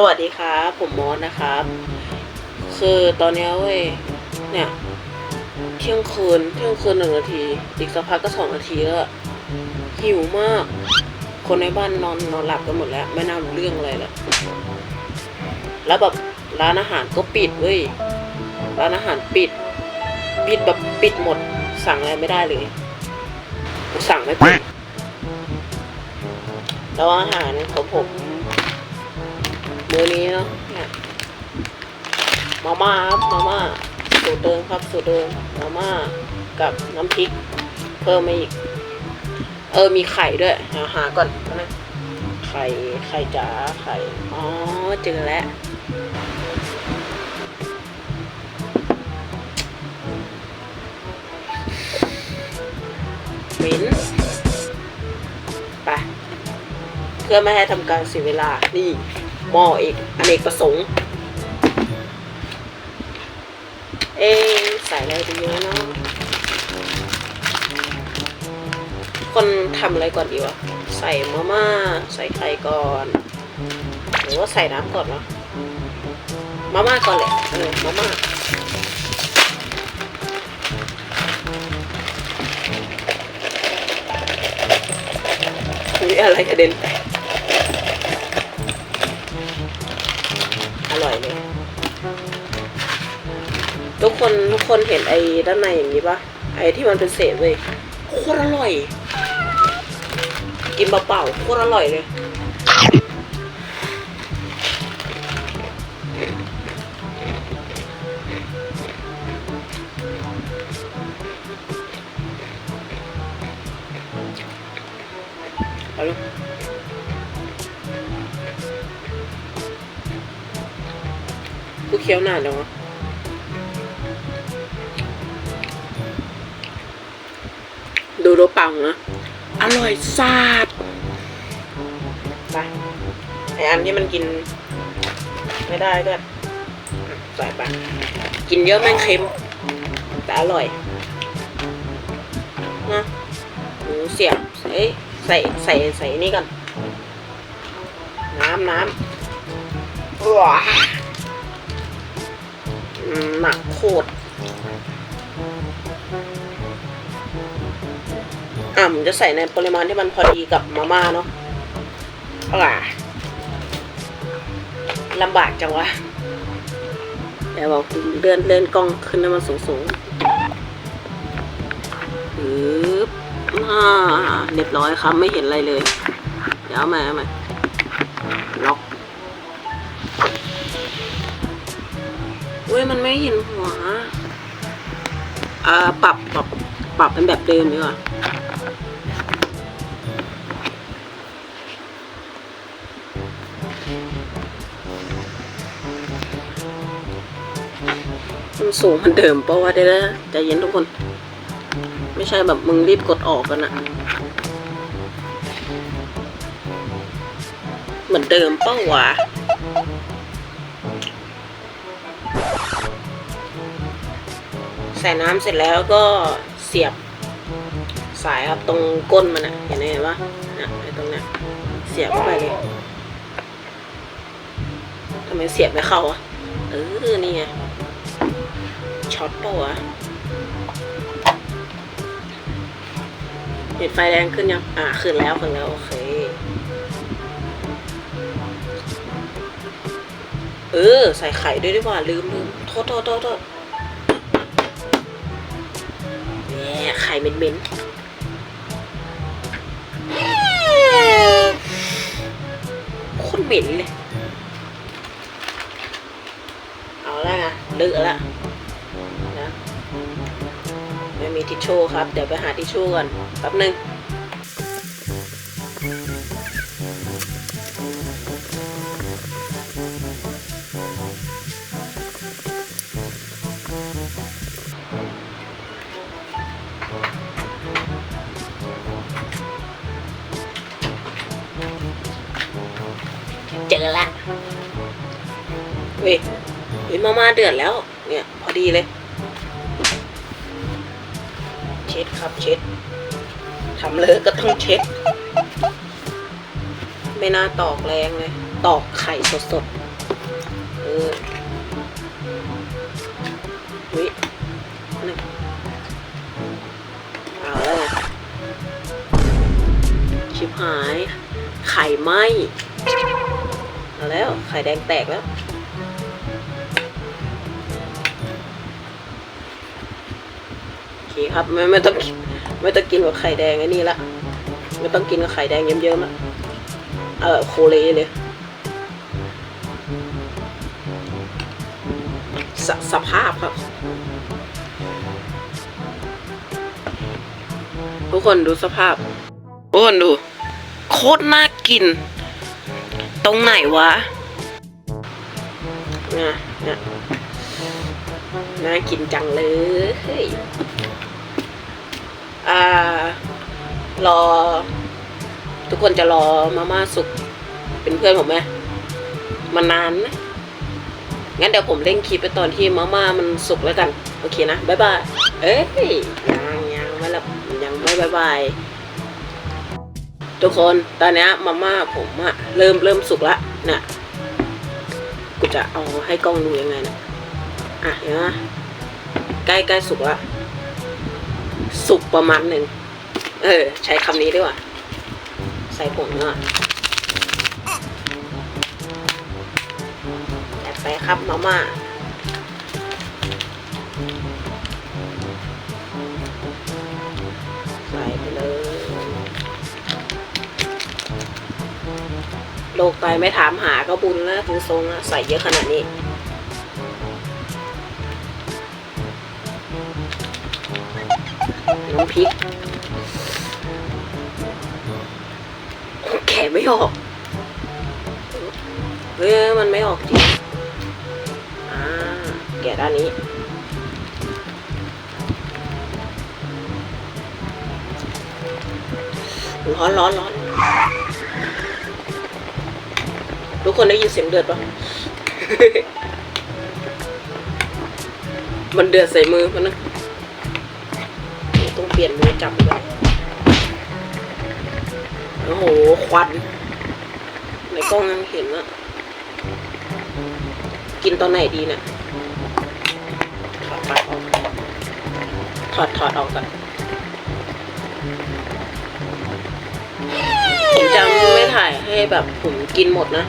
สวัสดีครับ ผมมอสนะครับ คือตอนนี้เว้ยเนี่ยเที่ยงคืนเที่ยงคืนหนึ่งนาที อีกสักพักก็สองนาทีแล้วหิวมาก คนในบ้านนอนนอนหลับกันหมดแล้ว ไม่น่ารู้เรื่องอะไรแล้วแล้วแบบร้านอาหารก็ปิดเว้ยร้านอาหารปิด ปิดแบบปิดหมด สั่งอะไรไม่ได้เลยสั่งไม่เป็นแล้วอาหารของผม มื้อนี้เนาะเนี่ยมาม่าครับมาม่าสูตรเดิมครับสูตรเดิมมาม่ากับน้ำพริก เพิ่มมาอีก เออมีไข่ด้วยหาหาก่อนนะไข่ไข่จ๋าไข่อ๋อเจอแล้วเหม็นไปเพื่อไม่ให้ทำการเสียเวลานี่ หม้อเอกอเนกประสงค์ เอะใส่อะไรไปเยอะเนาะคนทำอะไรก่อนดีวะ ใส่มาม่า ใส่ไข่ก่อน หรือว่าใส่น้ำก่อนวะมาม่าก่อนแหละเออมาม่ามีอะไรกระเด็นแตก ทุกคนทุกคนเห็นไอ้ด้านในอย่างนี้ปะไอ้ที่มันเป็นเศษเว้ยโคตรอร่อย กินเปล่าๆโคตรอร่อยเลยเอาลูกกูเคี้ยวนานแล้ววะ ดูดูปังนะ อร่อยซาดไปไออันที่มันกิน ไม่ได้ก็ใส่ไปกินเยอะแม่งเค็ม แต่อร่อยนะหมูเสียบเอ้ยใส่ใส่ใส่นี่ก่อนน้ำน้ำว้าอืมหนักโคตร อะผมจะใส่ในปริมาณที่มันพอดีกับมาม่าเนาะอ่าลำบากจังวะแต่บอกเลื่อนเลื่อนกล้องขึ้นให้มันสูงสูงๆปึ๊บอ่าเรียบร้อยครับไม่เห็นอะไรเลย เดี๋ยวเอามาเอามาล็อกอุ้ยมันไม่เห็นหัว อ่า ปรับปรับปรับเป็นแบบเดิมดีกว่า มันสูงเหมันเดิมเพราะว่าได้แล้วใจเย็นทุกคน ไม่ใช่แบบมึงรีบกดออกกันอะเหมือนเดิมเป้าวะใส่น้ำเสร็จแล้วก็เสียบสายครับตรงก้นมันอะเห็นไหมเห็นปะนะไอ้ตรงเนี้ยเสียบเข้าไปเลยทำไมเสียบไม่เข้าอะเออนี่ไง ช็อตปะวะเห็นไฟแดงขึ้นยัง อ่า ขึ้นแล้วขึ้นแล้ว โอเค เออ ใส่ไข่ด้วยดีกว่า ลืมลืมโทษโทษโทษโทษเนี่ยไข่เหม็นๆโคตรเหม็นเลย เอาละไงเลอะละ มีทิชชู่ครับ เดี๋ยวไปหาทิชชู่ก่อนแป๊บหนึ่งเจอละเว้ยเฮ้ยมาม่าเดือดแล้ว เนี่ย พอดีเลย ช็ดครับเช็ดทำเลยก็ต้องเช็ด ไม่น่าตอกแรงเลย ตอกไข่สดๆเลยวิหนึ่งเอาแล้วชิบหาย ไข่ไหมเอาแล้ว ไข่แดงแตกแล้ว เคครับ ไม่ไม่ต้องไม่ต้องกินกับไข่แดงไอ้นี่ละไม่ต้องกินกับไข่แดงเยิ้มๆละเออโคเลเลยสสภาพครับ ทุกคนดูสภาพทุกคนดู โคตรน่ากิน ตรงไหนวะเนี่ยเนี่ยน่ากินจังเลย อ่ารอ ทุกคนจะรอมาม่าสุกเป็นเพื่อนผมไหมมันานนะงั้นเดี๋ยวผมเร่งคลิปไปตอนที่มาม่ามันสุกแล้วกัน โอเคนะบ๊ายบายเอ้ยยังยังไม่ละยังไม่บ๊ายบายทุกคนตอนนี้มาม่าผมอะเริ่มเริ่มสุกละนี่ยกูจะเอาให้กล้องดูยังไงนะอะเห็นไหมใกล้ใกล้สุกละ สุกประมาณหนึ่ง เออ ใช้คำนี้ดีกว่า ใส่ผงหน่อยแอบไปครับมาม่าใส่ไปเลย โลกไตไม่ถามหาก็บุญแล้วถึงทรงอะใส่เยอะขนาดนี้ น้ำพริก แกะไม่ออก เฮ้ยมันไม่ออกจริง อ่า แกะด้านนี้ ร้อนร้อนร้อนทุกคนได้ยินเสียงเดือดปะมันเดือดใส่มือมันนะต้ง ปลี่ยนมือจับเลยโอ้โห ควัน ในกล้องยังเห็นอะกินตอนไหนดีเนี่ย ถอดปลั๊กออกถอดถอดออกก่อนผมจะไม่ถ่ายให้แบบผมกินหมดนะ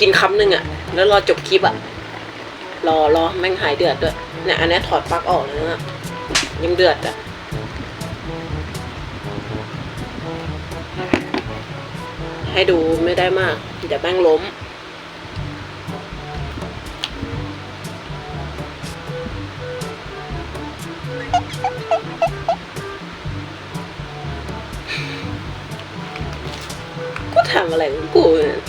กินคำหนึ่งอะแล้วรอจบคลิปอะรอรอแม่งหายเดือดด้วยเนี่ยอันนี้ถอดปลั๊กออกแล้วนะ ยังเดือดอะให้ดูไม่ได้มากเดี๋ยวแม่งล้มกูทำอะไรของกูเนี่ย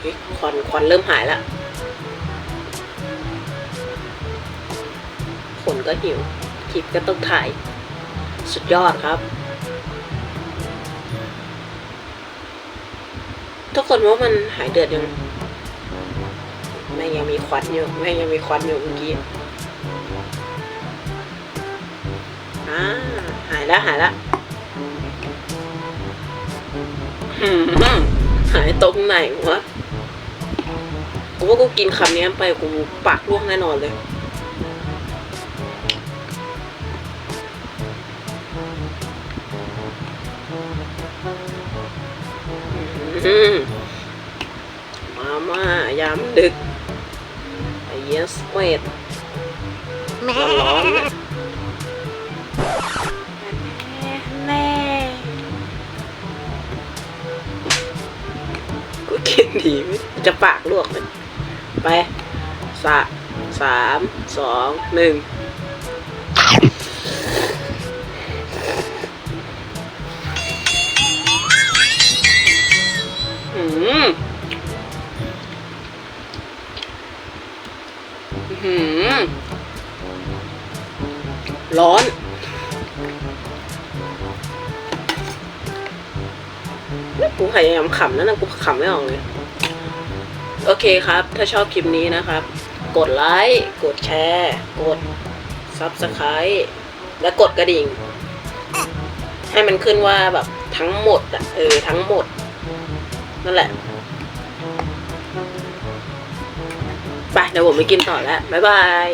เฮ้ยควันควันเริ่มหายแล้ว นก็หิวคลิปก็ต้องถ่าย สุดยอดครับ ทุกคนว่ามันหายเดือดยังแม่ยังมีควันอยู่แม่ยังมีควันอยู่เมื่อกี้อ่าหายแล้วหายแล้วหายตรงไหนวะกูว่ากูกินคำนี้ไปกูปากร่วงแน่นอนเลย มมาม่ายามดึกไอเยสเวดร้อนๆเลยแน่กูกินดีไหมจะปากลวกเลยไปสะสามสองหนึ่ง ร้อน กูพยายามขำนะนะกูขำไม่ออกเลย โอเคครับ ถ้าชอบคลิปนี้นะครับ กดไลค์ กดแชร์ กด Subscribe และกดกระดิ่ง ให้มันขึ้นว่าแบบททั้งหมดอะเออ ทั้งหมด นั่นแหละไปเดี๋ยวผมไปกินต่อแล้ว บ๊ายบาย